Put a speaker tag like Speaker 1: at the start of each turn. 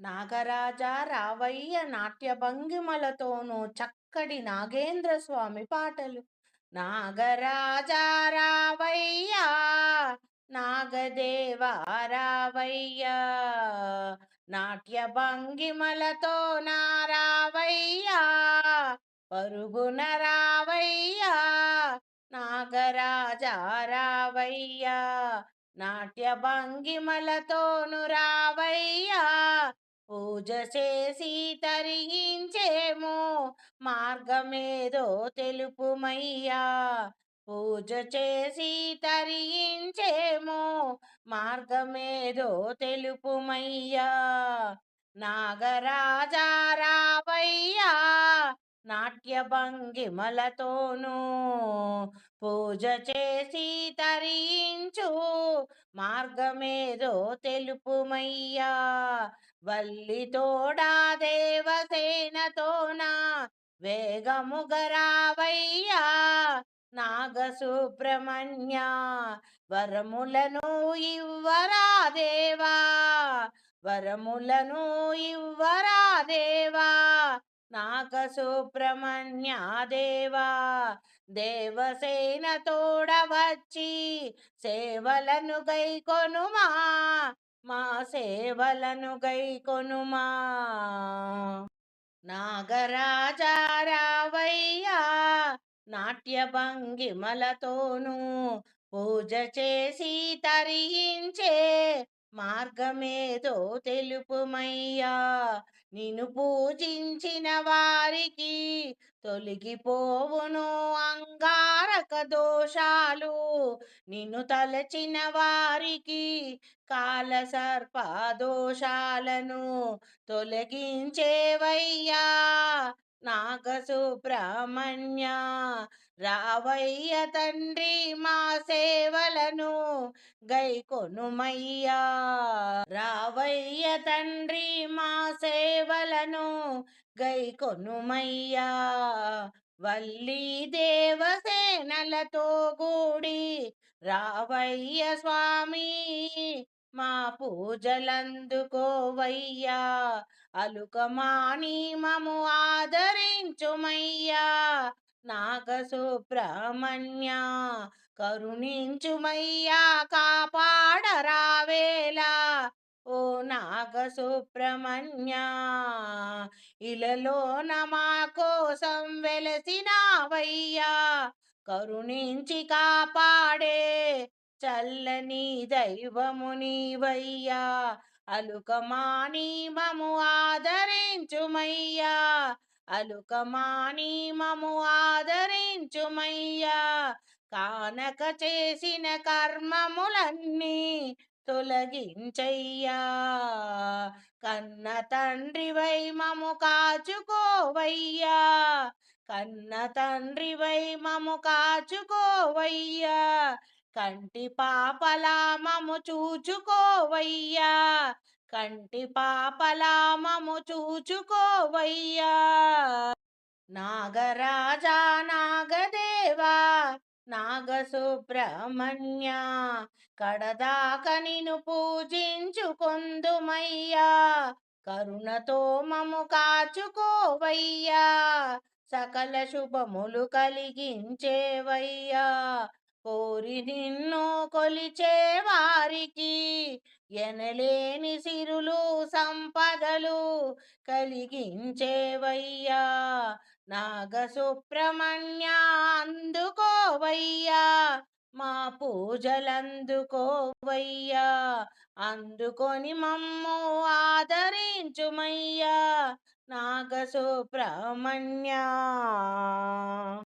Speaker 1: నాగరాజా రావయ్య నాట్య భంగిమలతోనూ చక్కటి నాగేంద్ర స్వామి పాటలు. నాగరాజా రావయ్యా నాగదేవ రావయ్య నాట్య భంగిమలతో నారావయ్య పరుగున రావయ్య నాగరాజా రావయ్య నాట్య భంగిమలతోను రావయ్యా పూజ చేసి తరిగించేమో మార్గమేదో తెలుపుమయ్యా. పూజ చేసి తరిగించేమో మార్గమేదో తెలుపుమయ్యా. నాగరాజా రావయ్యా నాట్య భంగిమలతోనూ పూజ చేసి తరించు. మార్గమేదో తెలుపుమయ్యా. వల్లి తోడా వేగముగరావయ్యా. నాగసుబ్రహ్మణ్య వరములను ఇవ్వరా దేవా. వరములను ఇవ్వరా దేవా. నాగసుబ్రహ్మణ్య దేవా దేవసేన తోడవచ్చి సేవలను గైకొనుమా మా సేవలను గైకొనుమా. నాగరాజారావయ్యా నాట్య భంగిమలతోనూ పూజ చేసి తరించే మార్గమేదో తెలుపుమయ్యా. నిన్ను పూజించిన వారికి తొలగిపోవును అంగారక దోషాలు. నిన్ను తలచిన వారికి కాలసర్ప దోషాలను తొలగించేవయ్యా. నాగసుబ్రహ్మణ్య రావయ్య తండ్రి మా సేవలను గైకొనుమయ్యా రావయ్య తండ్రి మా సేవలను గైకొనుమయ్యా వల్లి దేవసేనలతో కూడి రావయ్య స్వామి మా పూజలందుకోవయ్యా అలుకమాని మము ఆదరించుమయ్యా. నాగసుబ్రహ్మణ్య కరుణించుమయ్యా కాపాడరావేలా. ఓ నాగసుబ్రహ్మణ్య ఇలలోన మా కోసం వెలసినావయ్యా. కరుణించి కాపాడే చల్లని దైవము నీవయ్యా. అలుకమాని మము ఆదరించుమయ్యా. అలుకమాని మము ఆదరించుమయ్యా. కానక చేసిన కర్మములన్నీ తొలగించయ్యా. కన్న తండ్రివై మము కాచుకోవయ్యా. కన్న తండ్రివై మము కాచుకోవయ్యా. కంటి పాపలా మము చూచుకోవయ్యా. కంటి పాపలా మము చూచుకోవయ్యా. నాగరాజా నాగదేవా నాగసుబ్రహ్మణ్య కడదాక నిను పూజించుకొందుమయ్యా. కరుణతో మము కాచుకోవయ్యా. సకల శుభములు కలిగించేవయ్యా. కోరి నిన్ను కొలిచే వారికి ఎనలేని సిరులు సంపదలు కలిగించేవయ్యా. నాగసుబ్రహ్మణ్య అందుకోవయ్యా. మా పూజలందుకోవయ్యా. అందుకొని మమ్ము ఆదరించుమయ్యా. నాగసుబ్రహ్మణ్య.